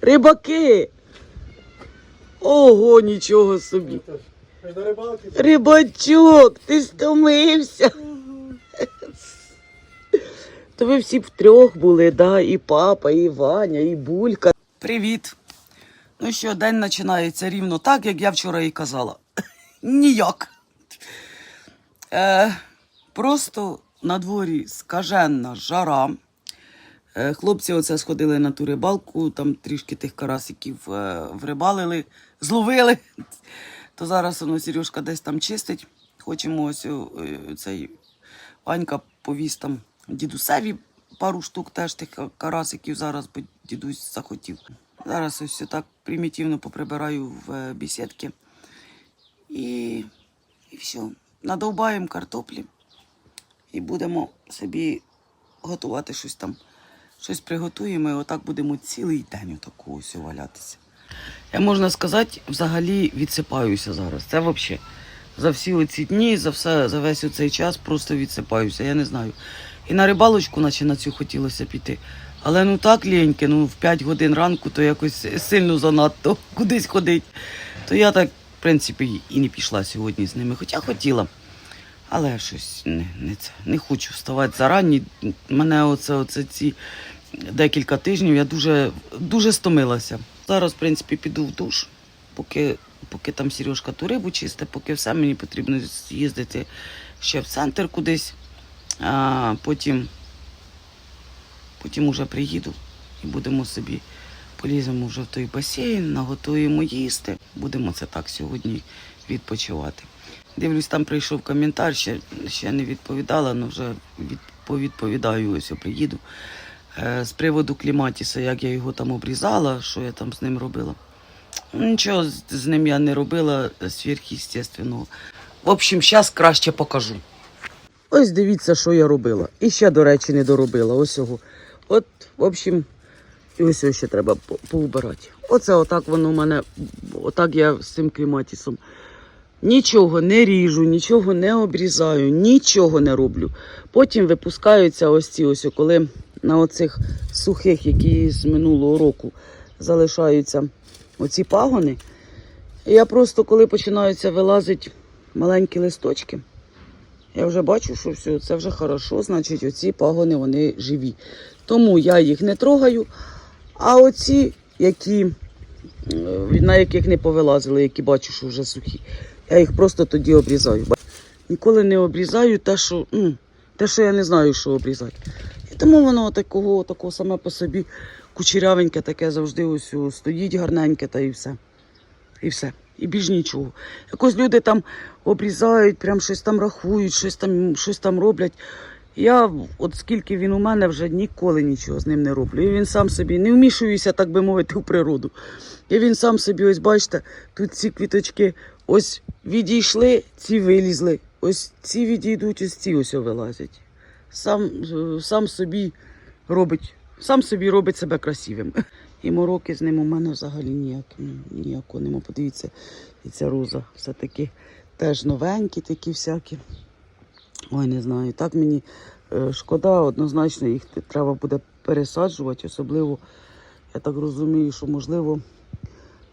Рибаки! Ого, нічого собі. Рибачок, ти стомився. То ви всі втрьох були, да? І папа, і Ваня, і Булька. Привіт. Ну що, день починається рівно так, як я вчора і казала. Ніяк. Е, просто на дворі скаженна жара. Е, Хлопці оце сходили на ту рибалку, там трішки тих карасиків е, врибалили, зловили. То зараз воно Сережка десь там чистить. Хочемо ось е, цей Ванька повіз там дідусеві пару штук теж тих карасиків зараз, бо дідусь захотів. Зараз ось так примітивно поприбираю в бесідки. І, і все. Надовбаємо картоплі і будемо собі готувати щось там. Щось приготуємо і отак будемо цілий день отаку ось валятися. Я можна сказати, взагалі відсипаюся зараз. Це взагалі. За всі оці дні, за все, за весь цей час просто відсипаюся. Я не знаю. І на рибалочку, наче на цю хотілося піти. Але ну так ліньки, ну в 5 годин ранку, то якось сильно занадто кудись ходить. То я так, в принципі, і не пішла сьогодні з ними. Хоча хотіла. Але щось не, не, це. не хочу вставати зарані. Мене оце, оце ці декілька тижнів я дуже, дуже стомилася. Зараз, в принципі, піду в душ, поки, поки там Сережка ту рибу чисте, поки все мені потрібно з'їздити ще в центр кудись. А потім, потім уже приїду і будемо собі поліземо вже в той басейн, наготуємо їсти. Будемо це так сьогодні відпочивати. Дивлюсь, там прийшов коментар, ще, ще не відповідала, але вже від, повідповідаю, ось я приїду. Е, з приводу кліматіса, як я його там обрізала, що я там з ним робила. Нічого з, ним я не робила сверхъестественного. В общем, зараз краще покажу. Ось дивіться, що я робила. І ще, до речі, не доробила. Ось його. От, в общем, і ось його ще треба по- поубирати. Оце отак воно в мене, отак я з цим кліматісом. Нічого не ріжу, нічого не обрізаю, нічого не роблю. Потім випускаються ось ці ось, коли на оцих сухих, які з минулого року залишаються оці пагони. Я просто, коли починаються вилазити маленькі листочки, я вже бачу, що все, це вже хорошо, значить, оці пагони вони живі. Тому я їх не трогаю. А оці, які, е, на яких не повилазили, які бачу, що вже сухі, я їх просто тоді обрізаю. Ніколи не обрізаю те, що, те, що я не знаю, що обрізати. Тому воно такого, такого саме по собі кучерявеньке, таке завжди ось стоїть гарненьке та і все. І все. І більш нічого. Якось люди там обрізають, прям щось там рахують, щось там, щось там роблять. Я, от скільки він у мене, вже ніколи нічого з ним не роблю. І він сам собі не вмішуюся, так би мовити, у природу. І він сам собі, ось бачите, тут ці квіточки ось відійшли, ці вилізли. Ось ці відійдуть, ось ці ось вилазять. Сам, е, сам собі робить, сам собі робить себе красивим. І мороки з ним у мене взагалі ніяк, ніякого нема. Подивіться, і ця роза все-таки теж новенькі такі всякі. Ой, не знаю. Так мені е, шкода, однозначно їх треба буде пересаджувати. Особливо, я так розумію, що можливо,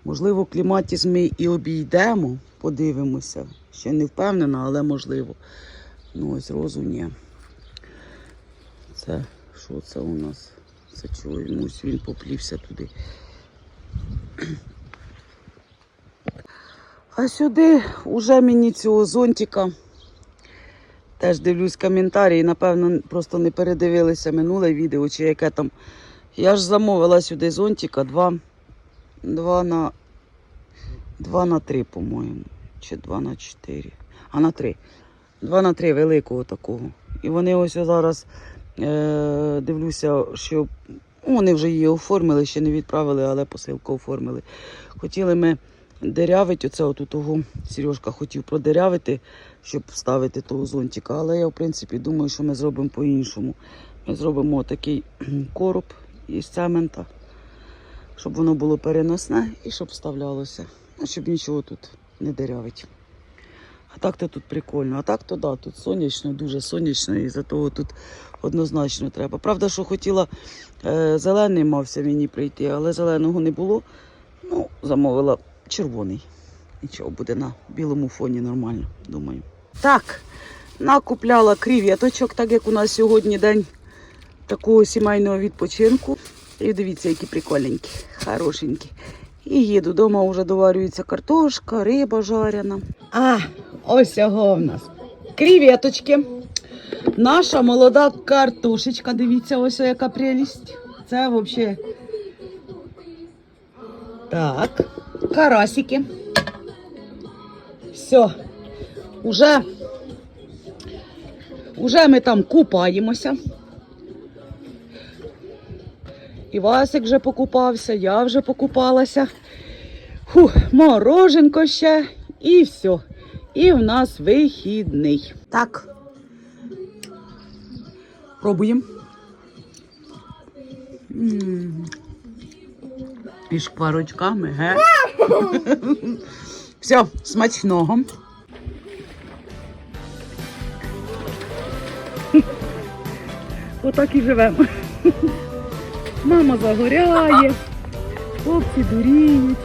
можливо, кліматіс ми і обійдемо, подивимося. Ще не впевнена, але можливо. Ну ось розу ні. Це що це у нас? Це чомусь він поплівся туди. А сюди вже мені цього зонтика. Теж дивлюсь коментарі, напевно, просто не передивилися минуле відео, чи яке там. Я ж замовила сюди зонтика 2, 2 на 2 на 3, по-моєму. Чи 2 на 4. А на 3. 2 на 3 великого такого. І вони ось зараз е, дивлюся, що ну, вони вже її оформили, ще не відправили, але посилку оформили. Хотіли ми дерявити, оце отут того Сережка хотів продерявити, щоб вставити того зонтика. Але я, в принципі, думаю, що ми зробимо по-іншому. Ми зробимо такий короб із цемента, щоб воно було переносне і щоб вставлялося. Ну, щоб нічого тут не дерявить. А А так то тут прикольно. А так то да, тут сонячно, дуже сонячно, і за того тут однозначно треба. Правда, що хотіла е, зелений мався мені прийти, але зеленого не було. Ну, замовила червоний. Нічого, буде на білому фоні нормально, думаю. Так, накупляла крів'яточок, так як у нас сьогодні день такого сімейного відпочинку. І дивіться, які прикольненькі, хорошенькі. І їду. Дома вже доварюється картошка, риба жарена. А, ось його в нас. Крів'яточки. Наша молода картошечка. Дивіться, ось яка прелість. Це взагалі. Так, карасики. Все. Уже, уже ми там купаємося. І Васик вже покупався, я вже покупалася. Фух, мороженко ще і все. І в нас вихідний. Так. Пробуємо. І шкварочками, ге. Все, смачного. Отак і живемо. Мама загоряє, хлопці дуріють.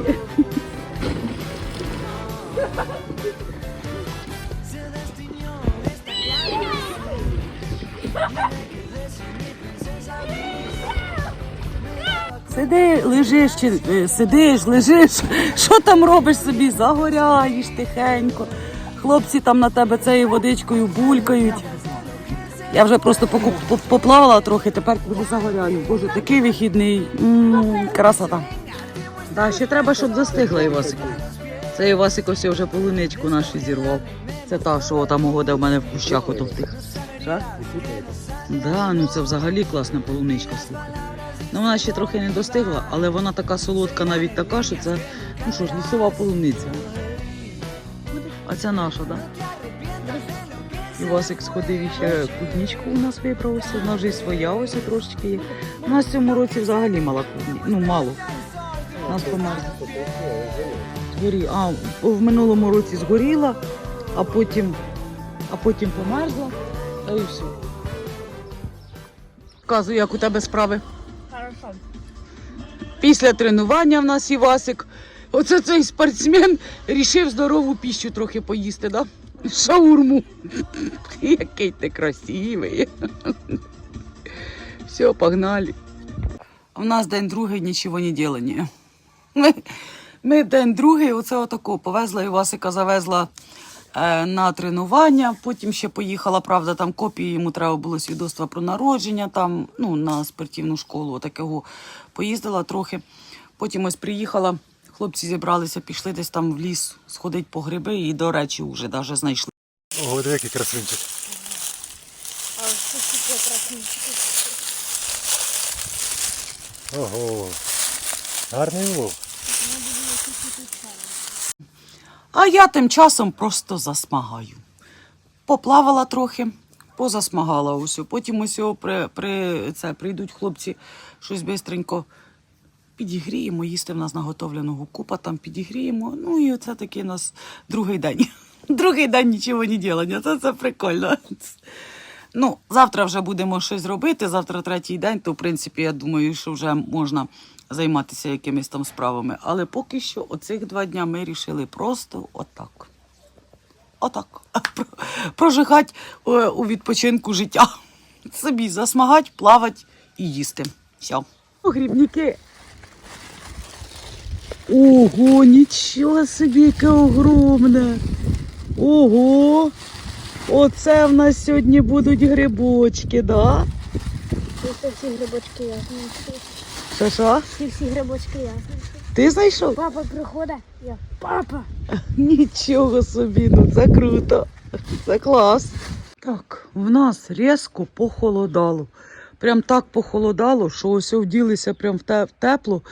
Сиди, лежиш, чи е, сидиш, лежиш, що там робиш собі? Загоряєш тихенько. Хлопці там на тебе цією водичкою булькають. Я вже просто поплавала трохи, тепер буду загоряю. Боже, такий вихідний. М, Красота. Да, ще треба, щоб застигла Івасику. Це Івасик ось вже полуничку нашу зірвав. Це та, що там угода в мене в кущах ото в тих. Що? Да, ну це взагалі класна полуничка, слухай. Ну вона ще трохи не достигла, але вона така солодка, навіть така, що це, ну що ж, лісова полуниця. А це наша, так? Да? Івасик сходив і ще клубничку у нас вибрав, ось вона вже і своя ось трошечки є. У нас в цьому році взагалі мала клубні. Ну, мало. У нас померзла. Згорі... А, в минулому році згоріла, а потім, а потім померзла, та і все. Казуй, як у тебе справи. Хорошо. Після тренування в нас Івасик. Оце цей спортсмен рішив здорову піщу трохи поїсти, да? Шаурму. Який ти красивий. Все, погнали. У нас день другий, нічого не делання. Ми, ми день другий, оце отако повезла Івасика, завезла е, на тренування. Потім ще поїхала, правда, там копії йому треба було свідоцтва про народження, там, ну, на спортивну школу такого поїздила трохи. Потім ось приїхала, хлопці зібралися, пішли десь там в ліс сходить по гриби і, до речі, вже навіть знайшли. Ого, диви, який красунчик. А це таке красивчики. Ого. Гарний улов. А я тим часом просто засмагаю. Поплавала трохи, позасмагала усю. Потім усього при, при, це, прийдуть хлопці щось бистренько підігріємо, їсти в нас наготовленого купа, там підігріємо. Ну і це такий у нас другий день. Другий день нічого не ділення. Це, це прикольно. Ну, завтра вже будемо щось робити. Завтра третій день, то в принципі я думаю, що вже можна займатися якимись там справами. Але поки що оцих два дня ми рішили просто отак. Отак. Прожигати е, у відпочинку життя. Собі засмагати, плавати і їсти. Все. Грібники. Ого, нічого собі, яке огромне. Ого. Оце в нас сьогодні будуть грибочки, да? Це всі грибочки я знайшов. Що що? Ці всі грибочки я знайшов. Ти знайшов? Папа приходить, я папа. Нічого собі, ну це круто. Це клас. Так, в нас різко похолодало. Прям так похолодало, що ось вділися прям в тепло.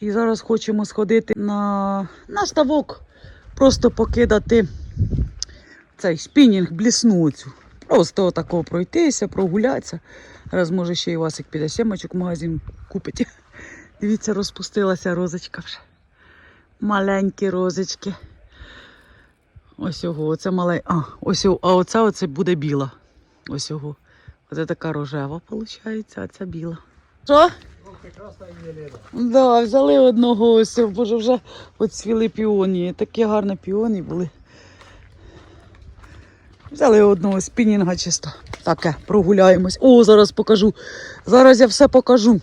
І зараз хочемо сходити на, на ставок. Просто покидати цей спінінг, блісну оцю. Просто отако пройтися, прогулятися. Раз може ще і Васик піде сімочок в магазин купить. Дивіться, розпустилася розочка вже. Маленькі розочки. Ось його, оце мале. А, ось його, а оце оце буде біла. Ось його. Оце така рожева, виходить, а ця біла. Що? Прекрасна Єлена. Да, взяли одного ось, боже, вже оцвіли піонії. Такі гарні піонії були. Взяли одного спінінга чисто. Таке, прогуляємось. О, зараз покажу. Зараз я все покажу.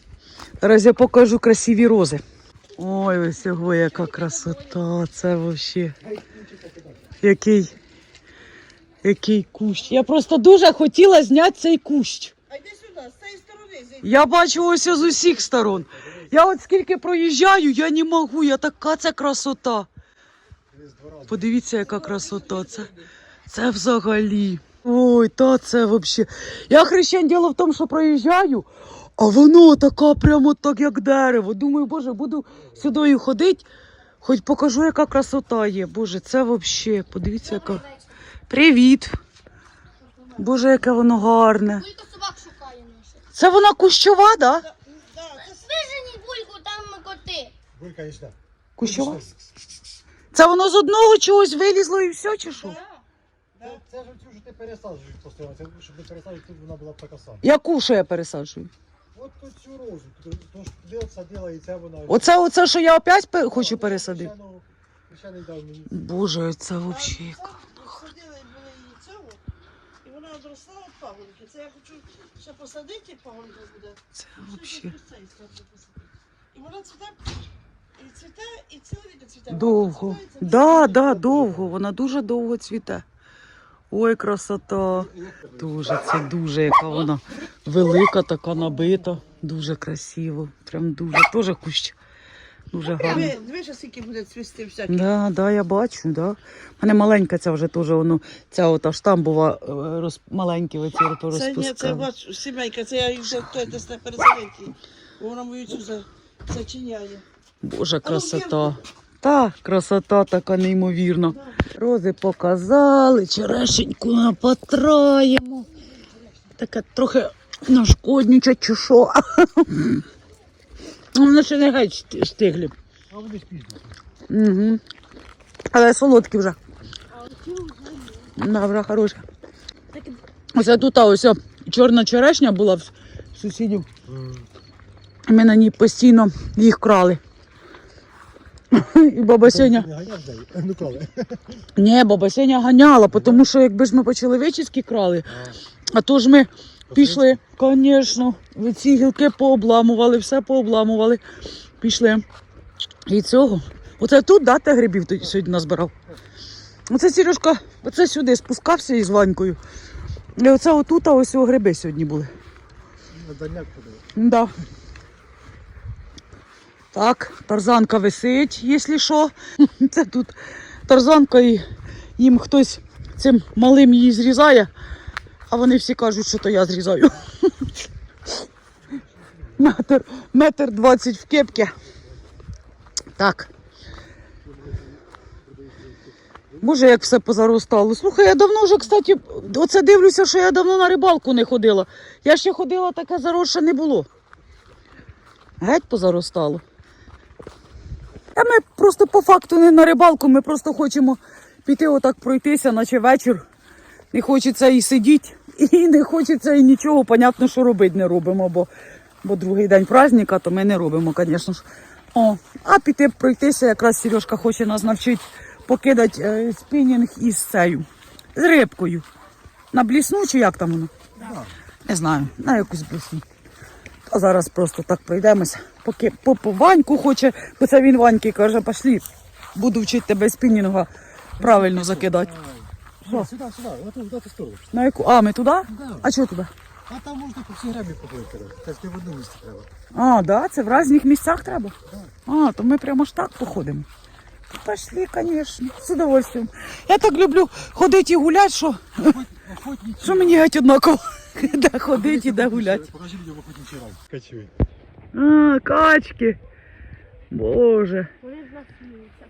Зараз я покажу красиві рози. Ой, ось його яка красота. Це взагалі. Який, який кущ. Я просто дуже хотіла зняти цей кущ. А йди сюди, з цієї. Я бачу ось з усіх сторон. Я от скільки проїжджаю, я не можу. Я така це красота. Подивіться, яка красота. Це, це взагалі. Ой, та це взагалі. Я хрещен діло в тому, що проїжджаю, а воно така прямо так, як дерево. Думаю, боже, буду сюди ходити, хоч покажу, яка красота є. Боже, це взагалі. Подивіться, яка. Привіт. Боже, яке воно гарне. Булька собак шукає наша. Це вона кущова, да? Виженіть бульку, там коти. Булька, і сюди. Кущова? Це воно з одного чогось вилізло і все, чи що? Да. Да. Це ж цю ж ти пересаджуєш постійно. Це щоб не пересаджувати, тут вона була б така сама. Яку що я пересаджую? От тут цю розу. То ж туди садила і ця вона. Оце, оце, що я опять пе- хочу пересадити. Хрещеного- Хрещений дав мені. Боже, це взагалі. це Посадили були її цього, вона одросла пагонки. Це я хочу ще посадити, пагонка буде. Це взагалі. І вона цвіте, і цвіте, і ціле літо цвіте. Довго. цвітається, Да, да, довго. Вона дуже довго цвіте. Ой, красота. Дуже, це дуже, яка вона велика, така набита. Дуже красиво. Прям дуже. Теж кущ. Дуже гарно. Диви, диви, скільки буде цвісти всяке. Да, да, я бачу, да. У мене маленька ця вже теж, воно, ця ота штамбова е, роз, маленькі оці ото Це ні, це розпускали. бач, сімейка, це я їх вже той десь на переселенці. Вона мою цю за- зачиняє. Боже, красота. Та красота така неймовірна. Рози показали, черешеньку напотраємо. Таке трохи нашкодничать чи що. Ну, Вони ще не геть стиглі. А вони пізно. Угу. Але солодкі вже. Да, вже хороші. Ось тут а, ось чорна черешня була в сусідів. Ми на ній постійно їх крали. І баба Сеня. Ні, баба Сеня ганяла, тому що якби ж ми по-чоловічески крали, а то ж ми пішли, звісно, ці гілки пообламували, все пообламували. Пішли. І цього. Оце тут, да, ти грибів сьогодні назбирав. Оце Сережка, оце сюди спускався із Ванькою. І оце отут, а ось гриби сьогодні були. На дальняк. Да. Так, тарзанка висить, якщо що. Це тут тарзанка і їм хтось цим малим її зрізає, а вони всі кажуть, що то я зрізаю. Метр, метр двадцять в кепці. Так. Боже, як все позаростало. Слухай, я давно вже, кстати, оце дивлюся, що я давно на рибалку не ходила. Я ще ходила, таке заросше не було. Геть позаростало. А ми просто по факту не на рибалку, ми просто хочемо піти отак пройтися, наче вечір. Не хочеться і сидіти, і не хочеться і нічого, понятно, що робити не робимо, бо, бо другий день праздника, то ми не робимо, звісно ж. О, а піти пройтися, якраз Сережка хоче нас навчити покидати е, спінінг із цею, з рибкою. На блісну чи як там воно? Не знаю, на якусь блісну. А зараз просто так пройдемося. Поки попу Ваньку хоче, бо це він Ваньки каже, пошли, буду вчити тебе спінінга правильно закидати. Сюди, сюди, отут, в ту сторону. На яку? А, ми туди? Да. А чого туди? А там можна по всій гребі поплити. Це не в одному місці треба. А, да, це в різних місцях треба? А, то ми прямо ж так походимо. Пошли, звісно, з удовольствием. Я так люблю ходити і гуляти, що, Охотничі. що мені геть однаково. Де ходити і де гуляти. Покажи людям охотничий рай. Качує. А, качки. Боже. Вони.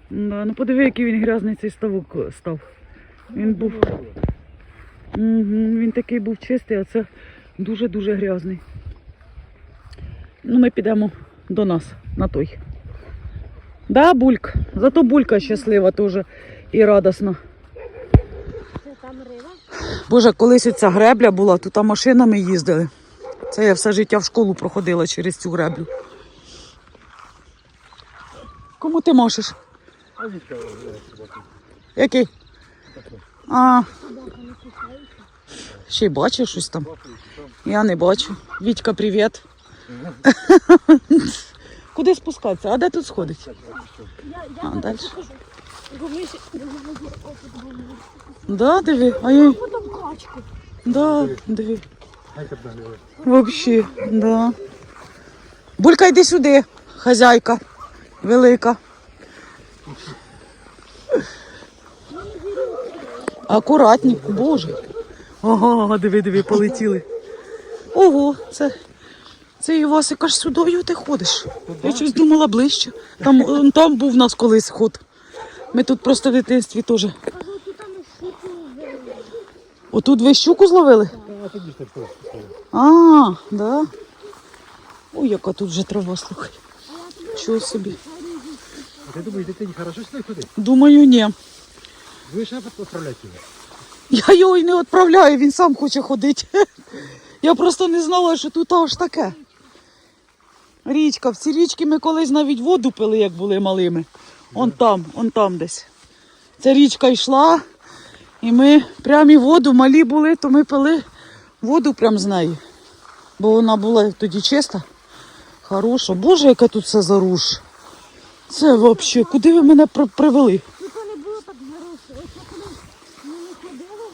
Да, ну подиви, який він грязний цей ставок е, став. Він був. Угу, він такий був чистий, а це дуже-дуже грязний. Ну, ми підемо до нас на той. Да, бульк. Зато булька щаслива теж і радісна. Боже, колись оця гребля була, тут машинами їздили. Це я все життя в школу проходила через цю греблю. Кому ти можеш? А собака. Який? А. Ще й бачиш щось там? Я не бачу. Вітька, привіт. Куди спускатися? А де тут сходить? А, далі. Да, диви. А я... Да, диви. Вообще, да. Булька, йди сюди, хазяйка велика. Акуратненько, боже. Ага, диви, диви, полетіли. Ого, це, це Івасик аж сюдою ти ходиш. Я щось думала ближче. Там, там був у нас колись ход. Ми тут просто в дитинстві теж. Отут ви щуку зловили? А, да. Ой, яка тут вже трава, слухай. Чого собі? А ти думаєш, дитині хорошо сюди ходить? Думаю, ні. Ви ще відправляти його. Я його й не відправляю, він сам хоче ходити. Я просто не знала, що тут аж таке. Річка, в ці річки ми колись навіть воду пили, як були малими. Он там, он там десь. Ця річка йшла, і ми прямо воду малі були, то ми пили воду прямо з неї. Бо вона була тоді чиста, хороша. Боже, яка тут все заруш. Це взагалі, куди ви мене привели? Тут не було так заросше. Ось коли ми не ходили,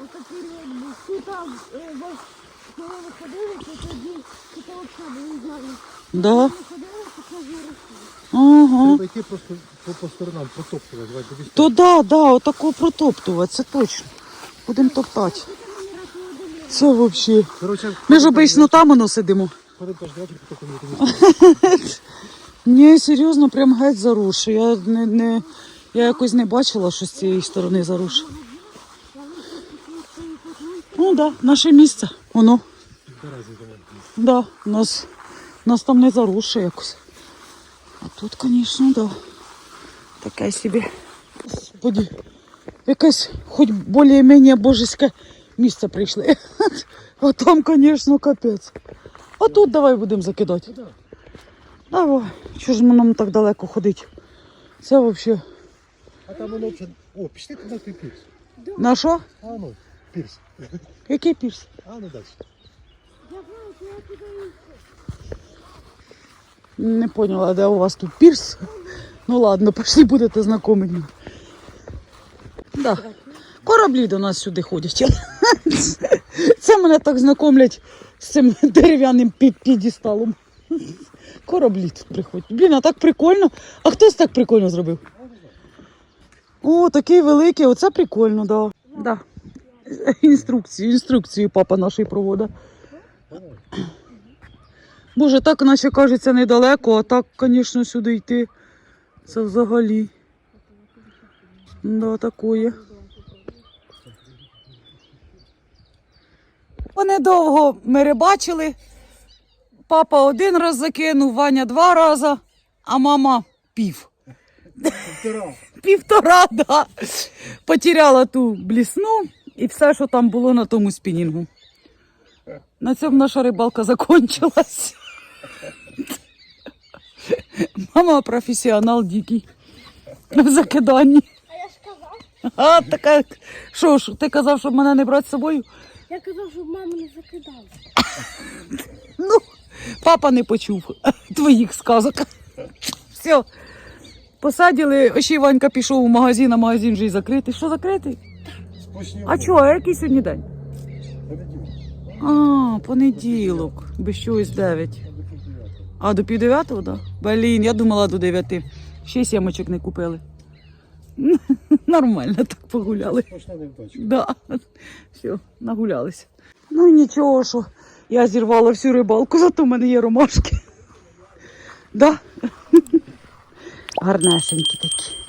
ось період був. Тут там, е, ось, коли ми ходили, то тоді були знали. Да. Ага. Треба йти просто по, по сторонам, протоптувати. давай, тобі То да, да, отако протоптувати, це точно. Будемо топтати. Це взагалі. Коротше, Ми ж обично там воно сидимо. Ходимо кожен вечір, потім тобі. Ні, серйозно, прям геть заруш. Я не, не я якось не бачила, що з цієї сторони заруш. Ну так, да, наше місце. Воно. Да, нас, нас там не зарушує якось. А тут, звісно, да. Таке собі. Господи, якесь хоч більш-менш божеське місце прийшли. А там, звісно, капець. А тут давай будемо закидати. Давай. Чого ж ми нам так далеко ходить? Це взагалі. А там воно вже... О, пішли туди пірс. На що? А ну, пірс. Який пірс? А ну далі. Не поняла, де у вас тут пірс. Ну ладно, пішли будете знайомі. Да. Кораблі до нас сюди ходять. Це мене так знайомлять з цим дерев'яним підісталом. Кораблі тут приходять. Блін, а так прикольно. А хтось так прикольно зробив? О, такий великий, оце прикольно, да. да. Інструкцію, інструкцію папа наш проводить. Боже, так наче кажеться недалеко, а так, звісно, сюди йти. Це взагалі. Да, такое. Вони довго ми рибачили. Папа один раз закинув, Ваня два рази, а мама пів. Півтора. Півтора, да. Потеряла ту блісну і все, що там було на тому спінінгу. На цьому наша рибалка закончилась. Мама професіонал дикий в закиданні. А я ж казав. А, така, що ж, ти казав, щоб мене не брати з собою? Я казав, щоб маму не закидала. Ну, папа не почув твоїх сказок. Все. Посадили, ще Ванька пішов у магазин, а магазин вже й закритий. Що закритий? А чого, а який сьогодні день? А, понеділок, без чогось 9. А до пів дев'ятого, так? Да? Блін, я думала до дев'яти. Ще сімочок не купили. Нормально так погуляли. Да. Все, нагулялися. Ну нічого, що я зірвала всю рибалку, зато в мене є ромашки. Да? Гарнесенькі такі.